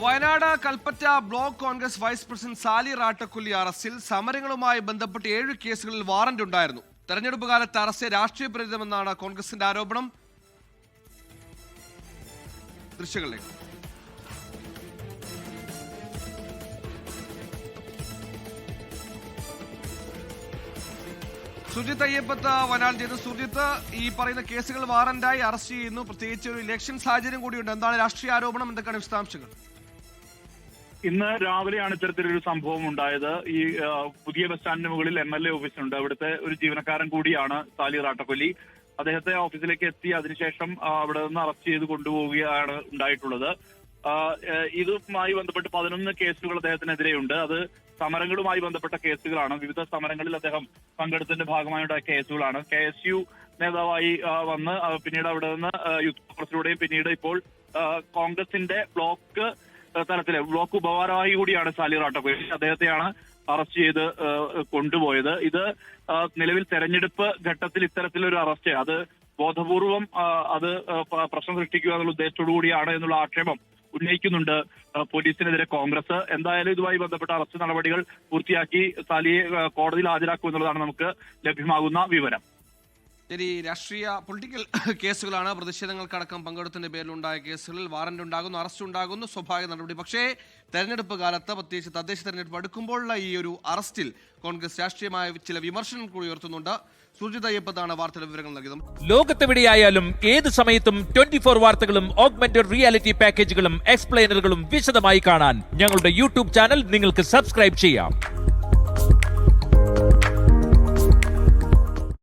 Wayanad Kalpetta block Congress vice president Sali റാട്ടക്കുല്ലി അറസ്റ്റിൽ സമരങ്ങളുമായി ബന്ധപ്പെട്ട് ഏഴ് കേസുകളിൽ വാറന്റ് ഉണ്ടായിരുന്നു. തെരഞ്ഞെടുപ്പ് കാലത്ത് അറസ്റ്റ് രാഷ്ട്രീയ പ്രേരിതമെന്നാണ് കോൺഗ്രസിന്റെ ആരോപണം. ദൃശ്യങ്ങളിലേക്ക്. സുജിത്ത് അയ്യപ്പത്ത് വയനാട് ചെയ്തു. സുജിത്ത് ഈ പറയുന്ന കേസുകൾ വാറന്റായി അറസ്റ്റ് ചെയ്യുന്നു. പ്രത്യേകിച്ച് ഒരു ഇലക്ഷൻ സാഹചര്യം കൂടിയുണ്ട്. എന്താണ് രാഷ്ട്രീയ ആരോപണം? എന്തൊക്കെയാണ് വിശദാംശങ്ങൾ? ഇന്ന് രാവിലെയാണ് ഇത്തരത്തിലൊരു സംഭവം ഉണ്ടായത്. ഈ പുതിയ ബസ് സ്റ്റാൻഡിന് മുകളിൽ എം എൽ എ ഓഫീസുണ്ട് അവിടുത്തെ ഒരു ജീവനക്കാരൻ കൂടിയാണ് സാലി റാട്ടക്കൊല്ലി. അദ്ദേഹത്തെ ഓഫീസിലേക്ക് എത്തി. അതിനുശേഷം അവിടെ നിന്ന് അറസ്റ്റ് ചെയ്ത് കൊണ്ടുപോവുകയാണ് ഉണ്ടായിട്ടുള്ളത്. ഇതുമായി ബന്ധപ്പെട്ട് പതിനൊന്ന് കേസുകൾ അദ്ദേഹത്തിനെതിരെയുണ്ട്. അത് സമരങ്ങളുമായി ബന്ധപ്പെട്ട കേസുകളാണ്. വിവിധ സമരങ്ങളിൽ അദ്ദേഹം പങ്കെടുത്തതിന്റെ ഭാഗമായുള്ള കേസുകളാണ്. കെ എസ് യു നേതാവായി വന്ന് പിന്നീട് അവിടെ നിന്ന് യൂത്ത് കോൺഗ്രസിലൂടെയും പിന്നീട് ഇപ്പോൾ കോൺഗ്രസിന്റെ ബ്ലോക്ക് തലത്തിലെ ബ്ലോക്ക് ഉപഭാരവാഹി കൂടിയാണ് സാലി റാട്ടോക്കോലി അദ്ദേഹത്തെയാണ് അറസ്റ്റ് ചെയ്ത് കൊണ്ടുപോയത്. ഇത് നിലവിൽ തെരഞ്ഞെടുപ്പ് ഘട്ടത്തിൽ ഇത്തരത്തിലൊരു അറസ്റ്റ്. അത് ബോധപൂർവം അത് പ്രശ്നം സൃഷ്ടിക്കുക എന്നുള്ള ഉദ്ദേശത്തോടു കൂടിയാണ് എന്നുള്ള ആക്ഷേപം ഉന്നയിക്കുന്നുണ്ട് പോലീസിനെതിരെ കോൺഗ്രസ്. എന്തായാലും ഇതുമായി ബന്ധപ്പെട്ട അറസ്റ്റ് നടപടികൾ പൂർത്തിയാക്കി സാലിയെ കോടതിയിൽ ഹാജരാക്കും എന്നുള്ളതാണ് നമുക്ക് ലഭ്യമാകുന്ന വിവരം. ശരി രാഷ്ട്രീയ പൊളിറ്റിക്കൽ കേസുകളാണ് പ്രതിഷേധങ്ങൾക്കടക്കം പങ്കെടുത്തതിന്റെ പേരിലുണ്ടായ കേസുകളിൽ വാറന്റ് ഉണ്ടാകുന്നു അറസ്റ്റ് ഉണ്ടാകുന്നു സ്വാഭാവിക നടപടി. പക്ഷേ തെരഞ്ഞെടുപ്പ് കാലത്ത് പ്രത്യേകിച്ച് തദ്ദേശ തെരഞ്ഞെടുപ്പ് അടുക്കുമ്പോഴുള്ള ഈ ഒരു അറസ്റ്റിൽ കോൺഗ്രസ് രാഷ്ട്രീയമായ ചില വിമർശനം കൂടി ഉയർത്തുന്നുണ്ട്. സുജിത് നൽകിയത്. ലോകത്തെവിടെയായാലും ഏത് സമയത്തും ട്വന്റി ഫോർ വാർത്തകളും ഓഗ്മെന്റഡ് റിയാലിറ്റി പാക്കേജുകളും എക്സ്പ്ലെയിനറുകളും വിശദമായി കാണാൻ ഞങ്ങളുടെ യൂട്യൂബ് ചാനൽ നിങ്ങൾക്ക് സബ്സ്ക്രൈബ് ചെയ്യാം.